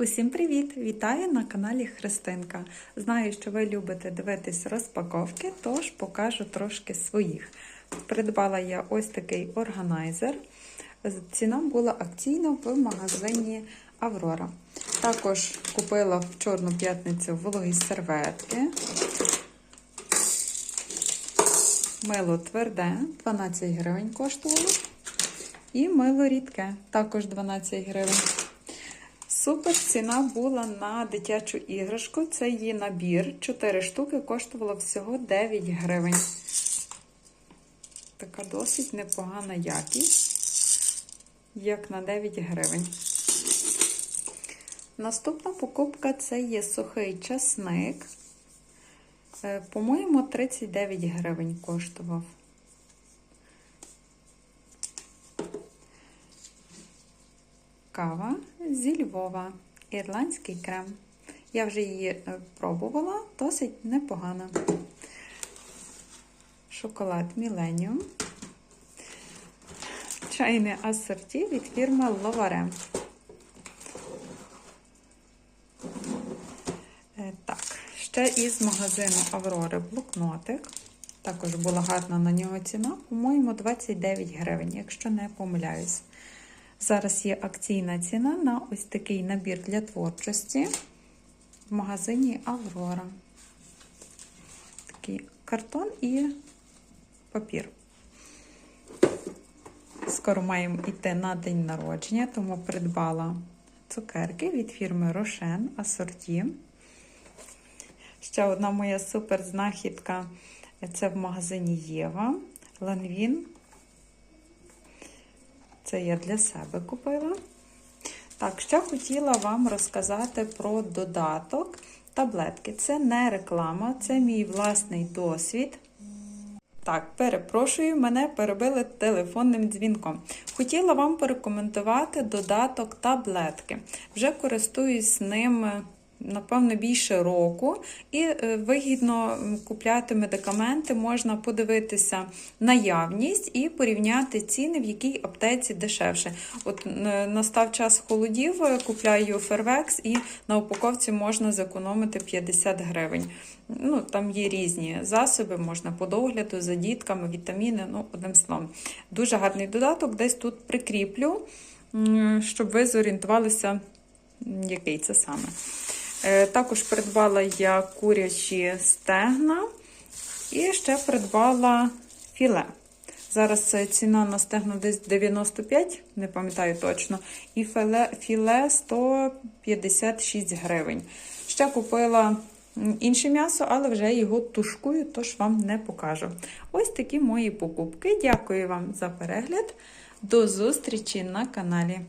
Усім привіт! Вітаю на каналі Христинка. Знаю, що ви любите дивитись розпаковки, тож покажу трошки своїх. Придбала я ось такий органайзер. Ціна була акційна в магазині Аврора. Також купила в Чорну п'ятницю вологі серветки. Мило тверде, 12 гривень коштувало. І мило рідке, також 12 гривень. Супер ціна була на дитячу іграшку. Це її набір. 4 штуки коштувало всього 9 гривень. Така досить непогана якість, як на 9 гривень. Наступна покупка це є сухий часник. Е, По-моєму, 39 гривень коштував. Кава зі Львова. Ірландський крем. Я вже її е, пробувала, досить непогана. Шоколад Millennium. Чайне асорті від фірми Ловаре. Е, Так, ще із магазину Аврори блокнотик. Також була гарна на нього ціна, по-моєму, 29 гривень, якщо не помиляюсь. Зараз є акційна ціна на ось такий набір для творчості в магазині Аврора. Такий картон і папір. Скоро маємо йти на день народження, тому придбала цукерки від фірми Рошен Асорті. Ще одна моя супер знахідка це в магазині Єва. Ланвін це я для себе купила. Так, ще хотіла вам розказати про додаток таблетки. Це не реклама, це мій власний досвід. Так, перепрошую, мене перебили телефонним дзвінком. Хотіла вам порекомендувати додаток таблетки. Вже користуюсь ним. Напевно, більше року, і вигідно купляти медикаменти, можна подивитися наявність і порівняти ціни, в якій аптеці дешевше. От настав час холодів, купляю Фервекс, і на упаковці можна зекономити 50 гривень. Ну, Там є різні засоби, можна по догляду за дітками, вітаміни, ну, одним словом. Дуже гарний додаток, десь тут прикріплю, щоб ви зорієнтувалися, який це саме. Також придбала я курячі стегна і ще придбала філе. Зараз ціна на стегна десь 95, не пам'ятаю точно, і філе, філе 156 гривень. Ще купила інше м'ясо, але вже його тушкую, тож вам не покажу. Ось такі мої покупки. Дякую вам за перегляд. До зустрічі на каналі.